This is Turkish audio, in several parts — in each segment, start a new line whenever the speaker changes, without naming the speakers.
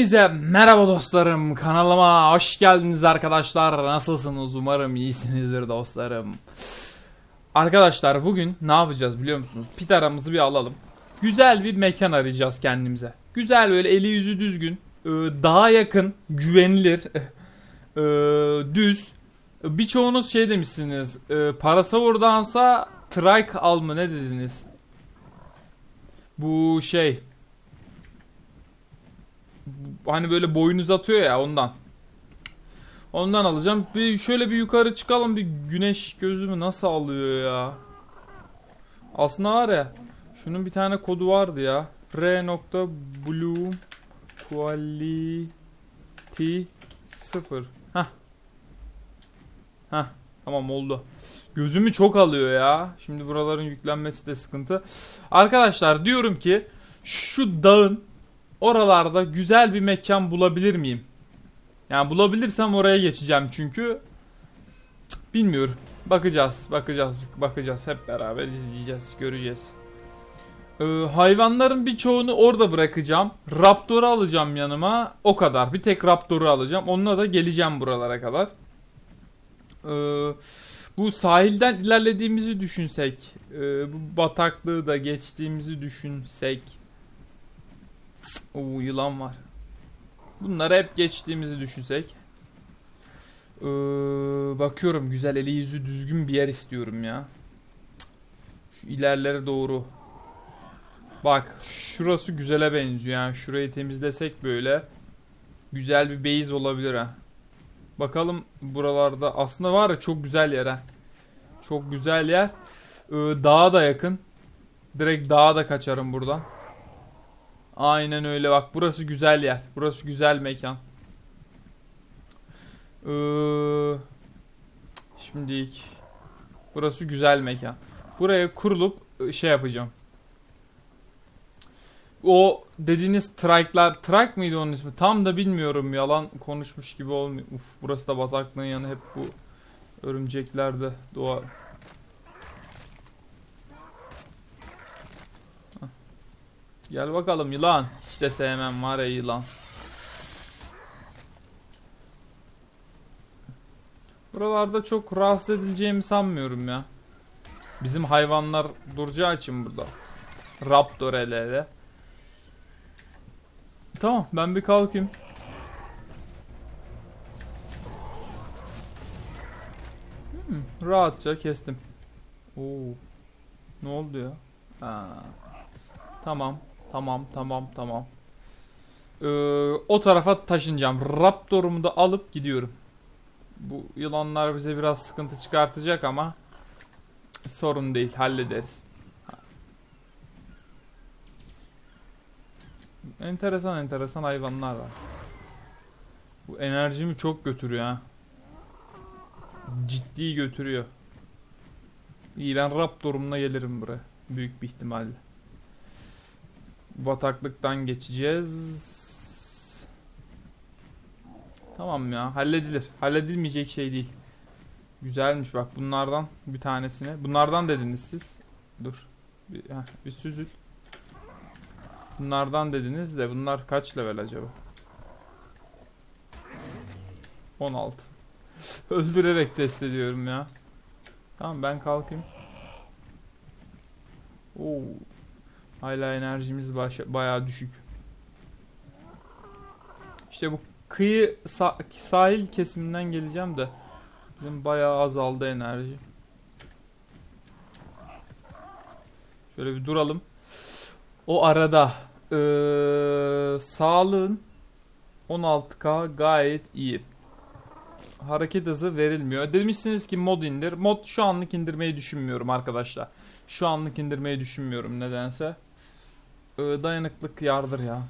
Hepinize merhaba dostlarım. Kanalıma hoş geldiniz arkadaşlar. Nasılsınız? Umarım iyisinizdir dostlarım. Arkadaşlar bugün ne yapacağız biliyor musunuz? Pit aramızı bir alalım. Güzel bir mekan arayacağız kendimize. Güzel böyle eli yüzü düzgün, e, daha yakın, güvenilir, e, düz. Birçoğunuz şey demişsiniz. E, Parasavur'dansa trike al mı ne dediniz? Bu şey hani böyle boyunuz atıyor ya ondan. Ondan alacağım. Bir şöyle bir yukarı çıkalım bir güneş gözümü nasıl alıyor ya? Aslında var ya şunun bir tane kodu vardı ya. R.Bloom Quality 0. Hah. Hah. Tamam oldu. Gözümü çok alıyor ya. Şimdi buraların yüklenmesi de sıkıntı. Arkadaşlar diyorum ki şu dağın oralarda güzel bir mekan bulabilir miyim? Yani bulabilirsem oraya geçeceğim çünkü bilmiyorum. Bakacağız, bakacağız, bakacağız. Hep beraber izleyeceğiz, göreceğiz. Ee, hayvanların birçoğunu orada bırakacağım. Raptor'u alacağım yanıma. O kadar. Bir tek Raptor'u alacağım. Onunla da geleceğim buralara kadar. Ee, bu sahilden ilerlediğimizi düşünsek, e, bu bataklığı da geçtiğimizi düşünsek, Oo yılan var. Bunları hep geçtiğimizi düşünsek. Ee, bakıyorum güzel eli yüzü düzgün bir yer istiyorum ya. Şu ilerlere doğru. Bak şurası güzele benziyor yani şurayı temizlesek böyle güzel bir base olabilir ha. Bakalım buralarda aslında var ya çok güzel yer ha. Çok güzel yer. Ee, dağa da yakın. Direkt dağa da kaçarım buradan. Aynen öyle bak burası güzel yer. Burası güzel mekan. Ee, şimdilik burası güzel mekan. Buraya kurulup ı, şey yapacağım. O dediğiniz trike'lar, trike mıydı onun ismi? Tam da bilmiyorum. Yalan konuşmuş gibi olmuyor. Uf, burası da bataklığın yanı hep bu örümcekler de Gel bakalım yılan. Hiç de sevmem var ya yılan. Buralarda çok rahatsız edileceğimi sanmıyorum ya. Bizim hayvanlar duracağı için burada. Raptor hele hele. Tamam ben bir kalkayım. Hmm, rahatça kestim. Oo. Ne oldu ya? Ha. Tamam. Tamam tamam tamam. Ee, o tarafa taşınacağım. Raptor'umu da alıp gidiyorum. Bu yılanlar bize biraz sıkıntı çıkartacak ama sorun değil hallederiz. Enteresan enteresan hayvanlar var. Bu enerjimi çok götürüyor ha. Ciddi götürüyor. İyi ben Raptor'umla gelirim buraya. Büyük bir ihtimalle. Bataklıktan geçeceğiz. Tamam ya halledilir. Halledilmeyecek şey değil. Güzelmiş bak bunlardan bir tanesine. Bunlardan dediniz siz. Dur. Bir, heh, bir süzül. Bunlardan dediniz de bunlar kaç level acaba? 16. Öldürerek test ediyorum ya. Tamam ben kalkayım. Oo. Hala enerjimiz bayağı düşük. İşte bu kıyı sa sahil kesiminden geleceğim de bizim bayağı azaldı enerji. Şöyle bir duralım. O arada ee, sağlığın 16k gayet iyi. Hareket hızı verilmiyor. Demişsiniz ki mod indir. Mod şu anlık indirmeyi düşünmüyorum arkadaşlar. Şu anlık indirmeyi düşünmüyorum nedense. Dayanıklık yardır ya.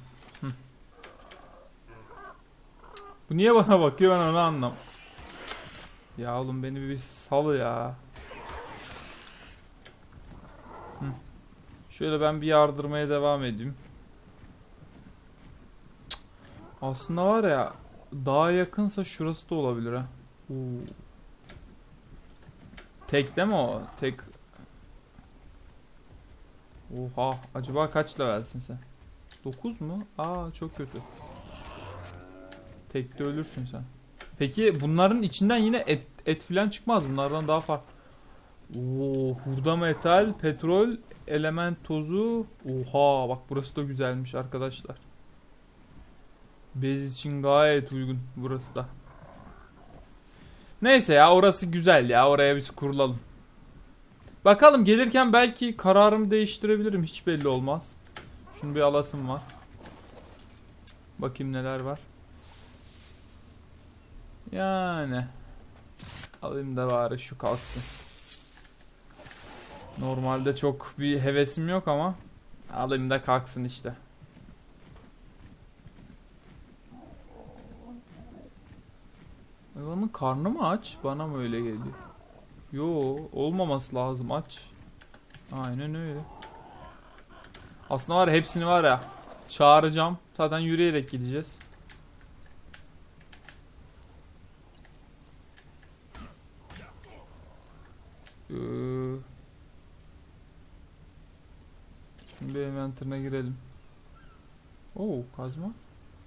Bu niye bana bakıyor ben onu anlam. Ya oğlum beni bir sal ya. Şöyle ben bir yardırmaya devam edeyim. Aslında var ya daha yakınsa şurası da olabilir ha. Oo. Tek değil mi o? Tek. Oha. Acaba kaç levelsin sen? 9 mu? Aa çok kötü. Tekte ölürsün sen. Peki bunların içinden yine et, et filan çıkmaz. Bunlardan daha farklı. Oo, hurda metal, petrol, element tozu. Oha bak burası da güzelmiş arkadaşlar. Bez için gayet uygun burası da. Neyse ya orası güzel ya. Oraya biz kurulalım. Bakalım gelirken belki kararımı değiştirebilirim. Hiç belli olmaz. Şunu bir alasım var. Bakayım neler var. Yani. Alayım da bari şu kalksın. Normalde çok bir hevesim yok ama alayım da kalksın işte. Hayvanın karnı mı aç? Bana mı öyle geliyor? Yo, olmaması lazım aç. Aynen öyle. Aslında var ya, hepsini var ya çağıracağım. Zaten yürüyerek gideceğiz. Ee, Şimdi inventorına girelim. Oo kazma.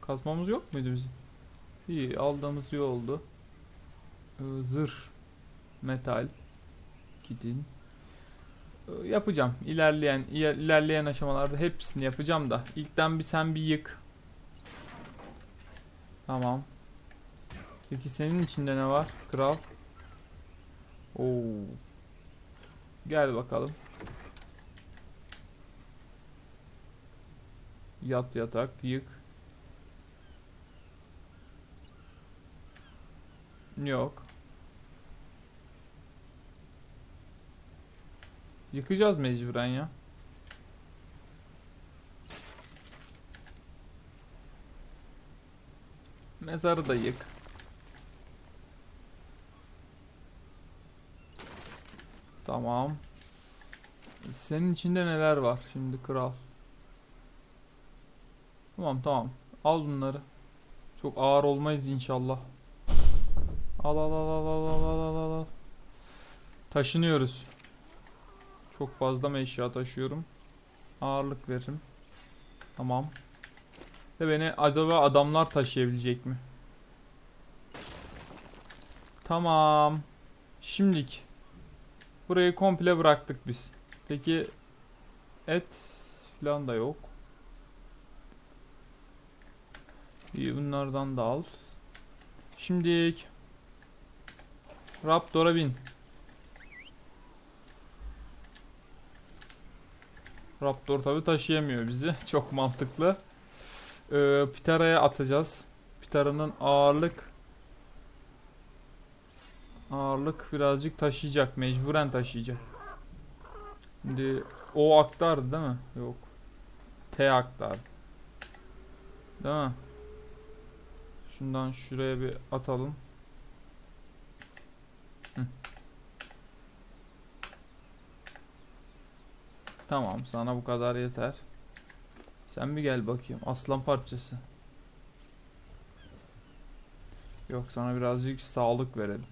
Kazmamız yok muydu bizim? İyi aldığımız iyi oldu. Ee, zırh. Metal. Gidin. Ee, yapacağım. İlerleyen iler- ilerleyen aşamalarda hepsini yapacağım da. İlkten bir sen bir yık. Tamam. Peki senin içinde ne var? Kral. Oo. Gel bakalım. Yat yatak, yık. Yok. Yıkacağız mecburen ya. Mezarı da yık. Tamam. Senin içinde neler var şimdi kral? Tamam tamam. Al bunları. Çok ağır olmayız inşallah. Al al al al al al al al. Taşınıyoruz. Çok fazla mı eşya taşıyorum? Ağırlık veririm. Tamam. Ve beni acaba adamlar taşıyabilecek mi? Tamam. Şimdik. Burayı komple bıraktık biz. Peki et falan da yok. İyi bunlardan da al. Şimdik. Raptor'a bin. Raptor tabi taşıyamıyor bizi. Çok mantıklı. Ee, Pitara'ya atacağız. Pitara'nın ağırlık ağırlık birazcık taşıyacak. Mecburen taşıyacak. Şimdi o aktardı değil mi? Yok. T aktardı. Değil mi? Şundan şuraya bir atalım. Tamam sana bu kadar yeter. Sen bir gel bakayım. Aslan parçası. Yok sana birazcık sağlık verelim.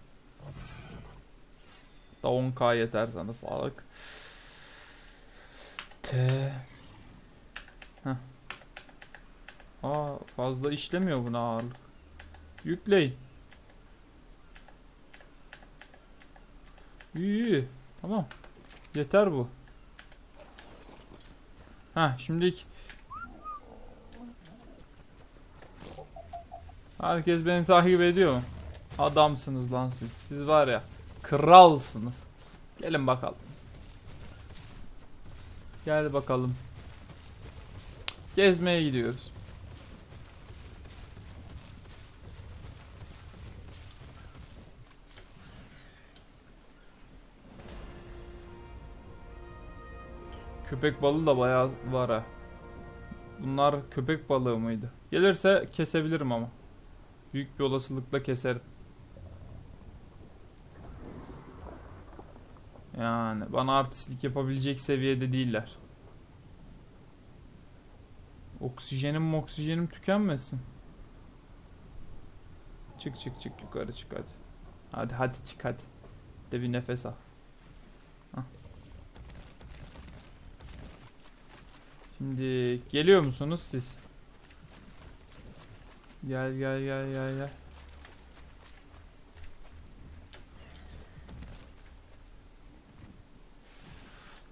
Da 10k yeter sana sağlık. T. Heh. Aa fazla işlemiyor buna ağırlık. Yükleyin. İyi. Tamam. Yeter bu. Ha şimdilik Herkes beni takip ediyor? Adamsınız lan siz. Siz var ya kralsınız. Gelin bakalım. Gel bakalım. Gezmeye gidiyoruz. Köpek balığı da bayağı var ha. Bunlar köpek balığı mıydı? Gelirse kesebilirim ama. Büyük bir olasılıkla keserim. Yani bana artistlik yapabilecek seviyede değiller. Oksijenim oksijenim tükenmesin. Çık çık çık yukarı çık hadi. Hadi hadi çık hadi. De bir nefes al. Şimdi geliyor musunuz siz? Gel gel gel gel gel.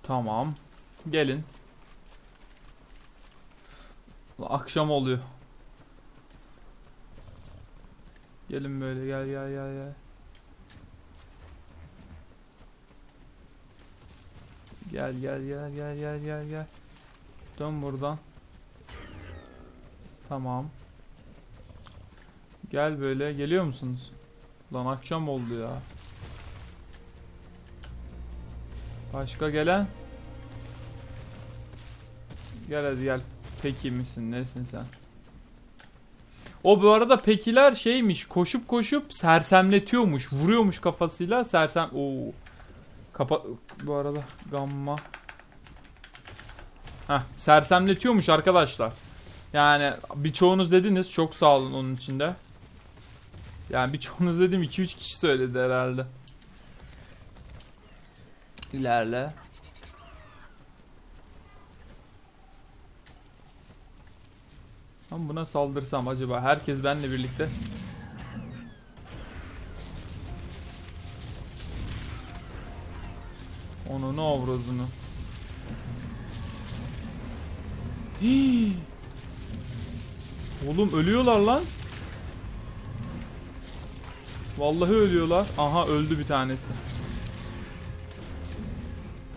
Tamam. Gelin. Akşam oluyor. Gelin böyle gel gel gel gel. Gel gel gel gel gel gel gel. Dön buradan. Tamam. Gel böyle geliyor musunuz? Lan akşam oldu ya. Başka gelen? Gel hadi gel. Peki misin? Nesin sen? O bu arada pekiler şeymiş. Koşup koşup sersemletiyormuş. Vuruyormuş kafasıyla sersem. Oo. Kapa bu arada gamma. Heh, sersemletiyormuş arkadaşlar. Yani birçoğunuz dediniz çok sağ olun onun içinde. Yani birçoğunuz dedim 2-3 kişi söyledi herhalde. İlerle. Ben buna saldırsam acaba herkes benle birlikte Onu ne avradını. Oğlum ölüyorlar lan. Vallahi ölüyorlar. Aha öldü bir tanesi.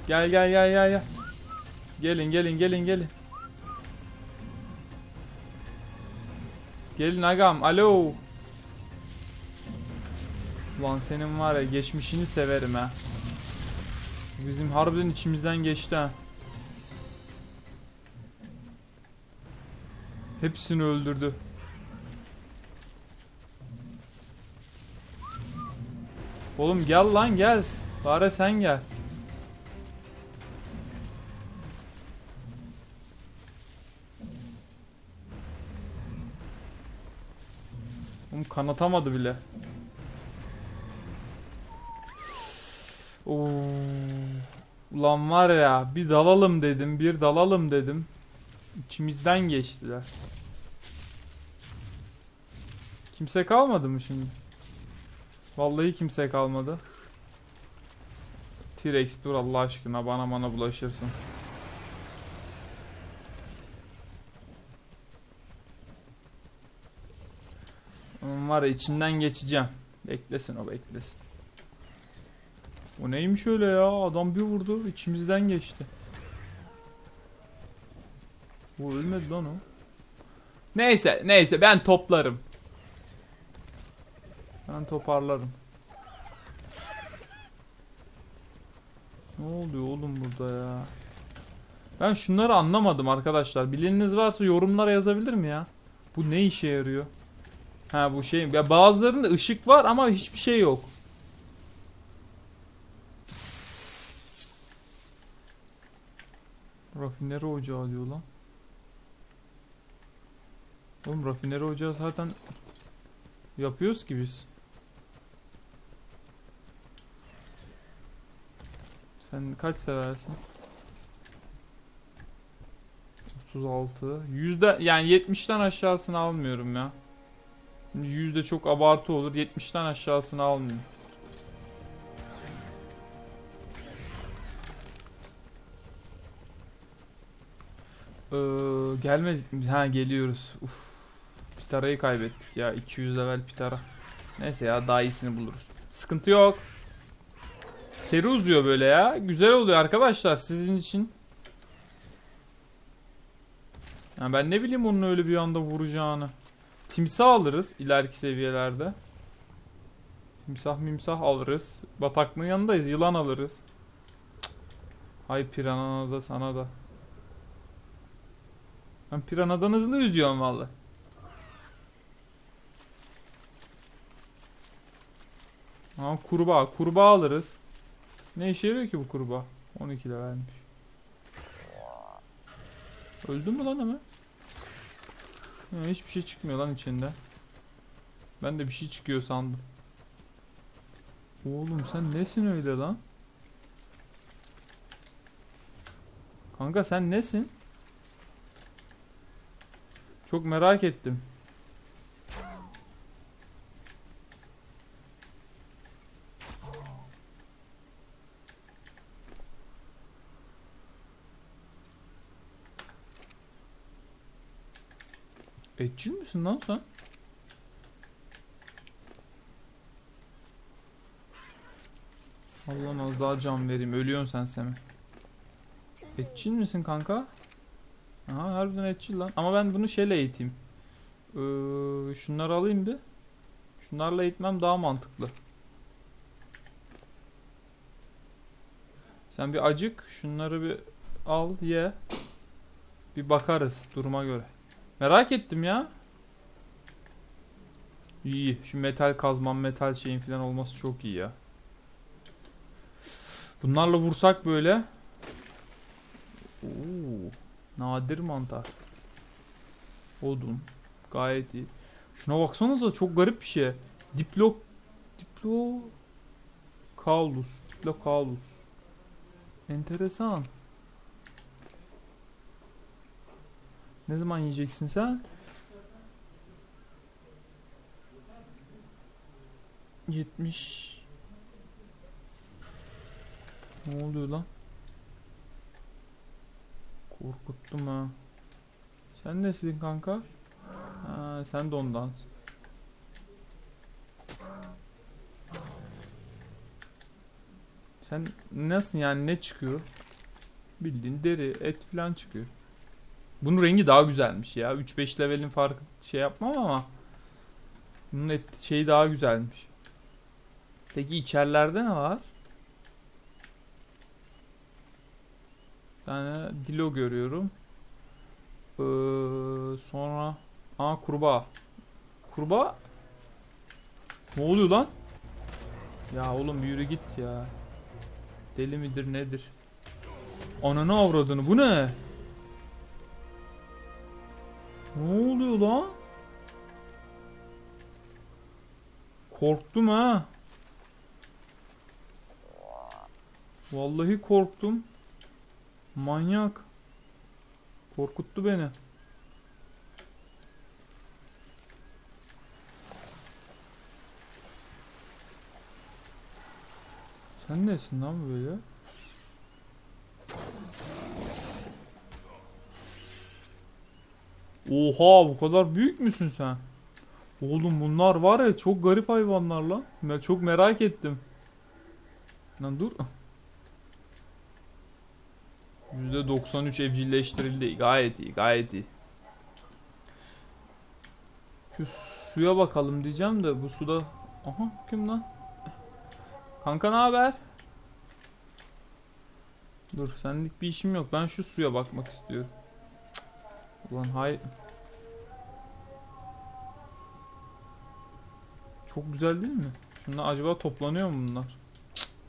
Gel gel gel gel gel. Gelin gelin gelin gelin. Gelin agam. Alo. Ulan senin var ya geçmişini severim ha. Bizim harbiden içimizden geçti ha. Hepsini öldürdü. Oğlum gel lan gel. Bari sen gel. Oğlum kanatamadı bile. Oo. Ulan var ya bir dalalım dedim, bir dalalım dedim. İçimizden geçtiler. Kimse kalmadı mı şimdi? Vallahi kimse kalmadı. T-Rex dur Allah aşkına bana bana bulaşırsın. Onun var ya içinden geçeceğim. Beklesin o beklesin. O neymiş öyle ya? Adam bir vurdu içimizden geçti. Bu ölmedi lan o. Neyse neyse ben toplarım. Ben toparlarım. Ne oluyor oğlum burada ya? Ben şunları anlamadım arkadaşlar. Bileniniz varsa yorumlara yazabilir mi ya? Bu ne işe yarıyor? Ha bu şey. Ya bazılarında ışık var ama hiçbir şey yok. Rafineri ocağı diyor lan. Oğlum rafineri ocağı zaten yapıyoruz ki biz. Sen kaç seversin? 36. Yüzde yani 70'ten aşağısını almıyorum ya. Yüzde çok abartı olur. 70'ten aşağısını almıyorum. Ee, gelmedik mi? Ha geliyoruz. Uf. Pitara'yı kaybettik ya. 200 level Pitara. Neyse ya daha iyisini buluruz. Sıkıntı yok. Seri uzuyor böyle ya. Güzel oluyor arkadaşlar sizin için. Yani ben ne bileyim onun öyle bir anda vuracağını. Timsah alırız ileriki seviyelerde. Timsah mimsah alırız. Bataklığın yanındayız. Yılan alırız. Hay piranana da sana da. Ben piranadan hızlı yüzüyorum vallahi. Ama kurbağa. Kurbağa alırız. Ne işe yarıyor ki bu kurbağa? 12 de vermiş. Öldü mü lan hemen? Ha, hiçbir şey çıkmıyor lan içinde. Ben de bir şey çıkıyor sandım. Oğlum sen nesin öyle lan? Kanka sen nesin? Çok merak ettim. Etçil misin lan sen? Allah'ım az daha can vereyim. Ölüyorsun sen Semi. Etçil misin kanka? Aha harbiden etçil lan. Ama ben bunu şeyle eğiteyim. Ee, şunları alayım bir. Şunlarla eğitmem daha mantıklı. Sen bir acık şunları bir al ye. Bir bakarız duruma göre. Merak ettim ya. İyi. Şu metal kazman, metal şeyin falan olması çok iyi ya. Bunlarla vursak böyle. Oo, nadir mantar. Odun. Gayet iyi. Şuna baksanıza çok garip bir şey. Diplo Diplo Kaulus. Diplo Kaulus. Enteresan. Ne zaman yiyeceksin sen? 70 Ne oluyor lan? Korkuttum ha. Sen nesin kanka? Ha, sen de ondansın. Sen nasıl yani ne çıkıyor? Bildiğin deri, et falan çıkıyor. Bunun rengi daha güzelmiş ya. 3-5 levelin farkı şey yapmam ama bunun et şeyi daha güzelmiş. Peki içerilerde ne var? Bir tane dilo görüyorum. Ee, sonra aa kurbağa. Kurbağa? Ne oluyor lan? Ya oğlum yürü git ya. Deli midir nedir? Ananı avradını bu ne? Ne oluyor lan? Korktum ha. Vallahi korktum. Manyak. Korkuttu beni. Sen nesin lan böyle? Oha bu kadar büyük müsün sen? Oğlum bunlar var ya çok garip hayvanlar lan. Ben çok merak ettim. Lan dur. %93 evcilleştirildi. Gayet iyi, gayet iyi. Şu suya bakalım diyeceğim de bu suda... Aha kim lan? Kanka ne haber? Dur senlik bir işim yok. Ben şu suya bakmak istiyorum. Ulan hay... Çok güzel değil mi? Şunlar acaba toplanıyor mu bunlar?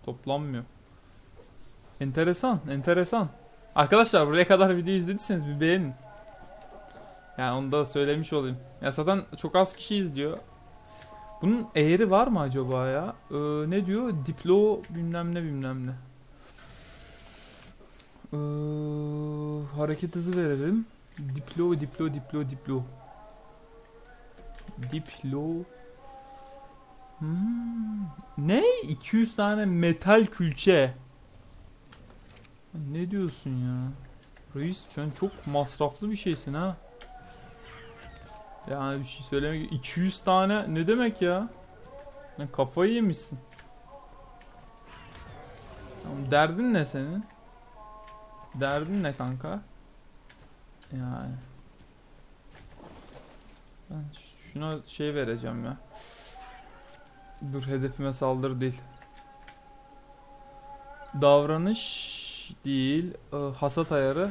Toplanmıyor. Enteresan, enteresan. Arkadaşlar buraya kadar video izlediyseniz bir beğenin. Yani onu da söylemiş olayım. Ya zaten çok az kişi izliyor. Bunun eğri var mı acaba ya? Ee, ne diyor? Diplo bilmem ne bilmem ne. Ee, hareket hızı verelim. Diplo, diplo, diplo, diplo. Diplo. Hmm. Ne? 200 tane metal külçe. Ne diyorsun ya? Reis sen çok masraflı bir şeysin ha. Yani bir şey söylemek 200 tane ne demek ya? Lan kafayı yemişsin. Derdin ne senin? Derdin ne kanka? Yani. Ben şuna şey vereceğim ya. Dur hedefime saldır değil. Davranış değil. e, hasat ayarı.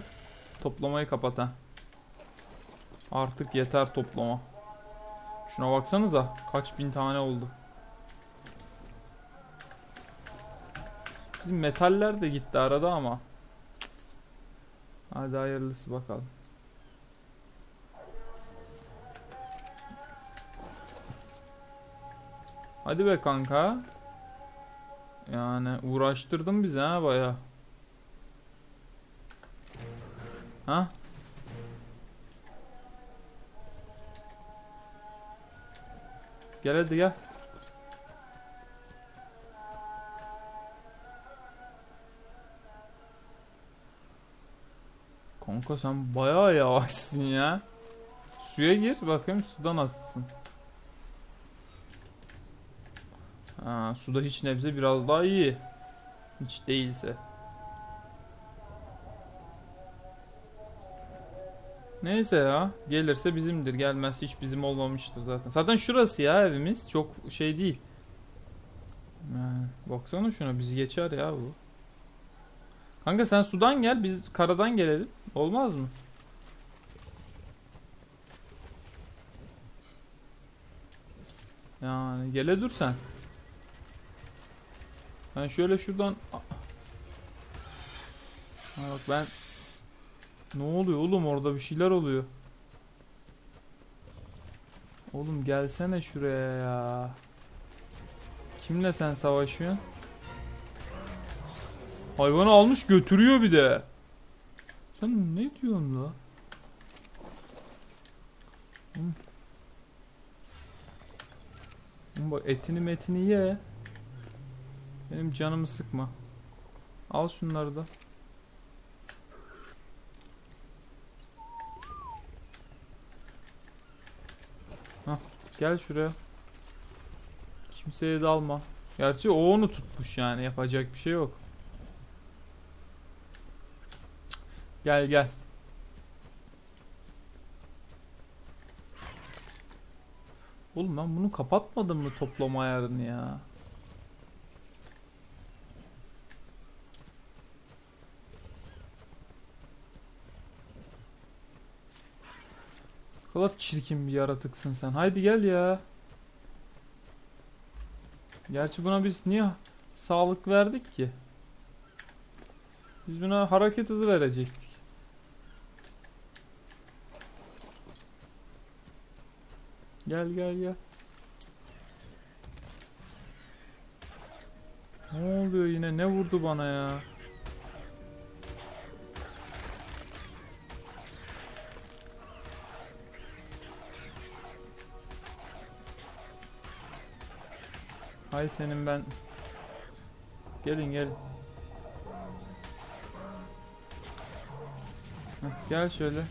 Toplamayı kapat ha. Artık yeter toplama. Şuna baksanıza. Kaç bin tane oldu. Bizim metaller de gitti arada ama. Hadi hayırlısı bakalım. Hadi be kanka. Yani uğraştırdın bizi ha baya. Ha? Gel hadi gel. Kanka sen bayağı yavaşsın ya. suya gir bakayım suda nasılsın. Ha, suda hiç nebze biraz daha iyi. Hiç değilse. Neyse ya. Gelirse bizimdir. Gelmezse hiç bizim olmamıştır zaten. Zaten şurası ya evimiz. Çok şey değil. Ha, baksana şuna bizi geçer ya bu. Kanka sen sudan gel biz karadan gelelim. Olmaz mı? Yani gele dur sen. Ben şöyle şuradan Ha bak ben Ne oluyor oğlum orada bir şeyler oluyor. Oğlum gelsene şuraya ya. Kimle sen savaşıyorsun? Hayvanı almış götürüyor bir de. Sen ne diyorsun la? Bak etini metini ye. Benim canımı sıkma. Al şunları da. Hah, gel şuraya. Kimseye dalma. Gerçi o onu tutmuş yani yapacak bir şey yok. Gel gel. Oğlum ben bunu kapatmadım mı toplama ayarını ya? Kadar çirkin bir yaratıksın sen. Haydi gel ya. Gerçi buna biz niye sağlık verdik ki? Biz buna hareket hızı verecektik. Gel gel gel. Ne oluyor yine? Ne vurdu bana ya? Hay senin ben. Gelin gelin. Heh, gel şöyle.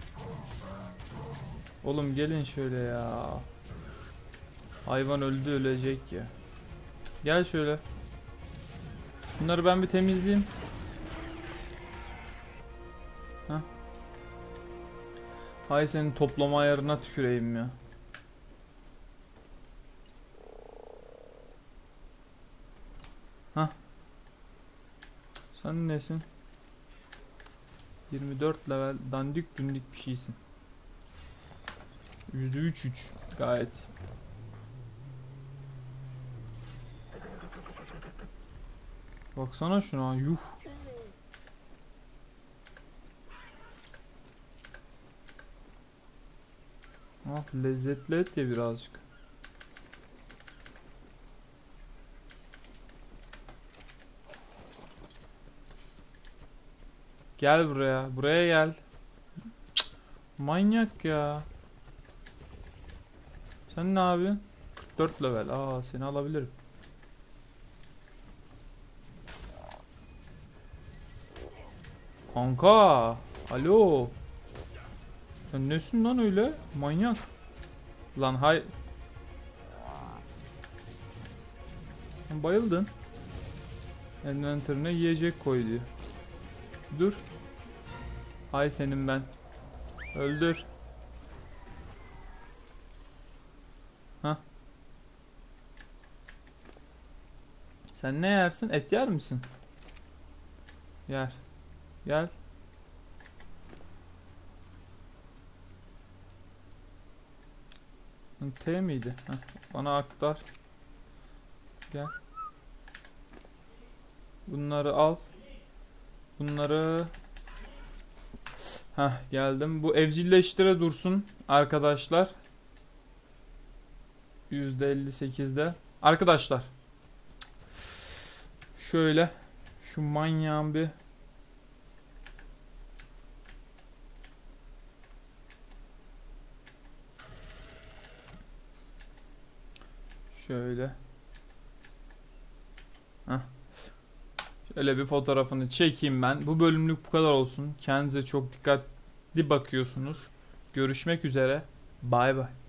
Oğlum gelin şöyle ya. Hayvan öldü ölecek ya. Gel şöyle. Şunları ben bir temizleyeyim. Heh. Hay senin toplama ayarına tüküreyim ya. Hah. Sen nesin? 24 level dandik dündik bir şeysin. %3 3 gayet. Baksana şuna yuh. Ah lezzetli et ya birazcık. Gel buraya. Buraya gel. Manyak ya. Sen ne yapıyorsun? 44 level. Aa seni alabilirim. Kanka. Alo. Sen nesin lan öyle? Manyak. Lan hay. Bayıldın. Envanterine yiyecek koy diyor. Dur. Hay senin ben. Öldür. Ha. Sen ne yersin? Et yer misin? Yer. Gel. T miydi? Heh, bana aktar. Gel. Bunları al. Bunları Heh geldim. Bu evcilleştire dursun arkadaşlar. %58'de. Arkadaşlar. Şöyle şu manyağın bir Şöyle. Heh. Şöyle bir fotoğrafını çekeyim ben. Bu bölümlük bu kadar olsun. Kendinize çok dikkatli bakıyorsunuz. Görüşmek üzere. Bay bay.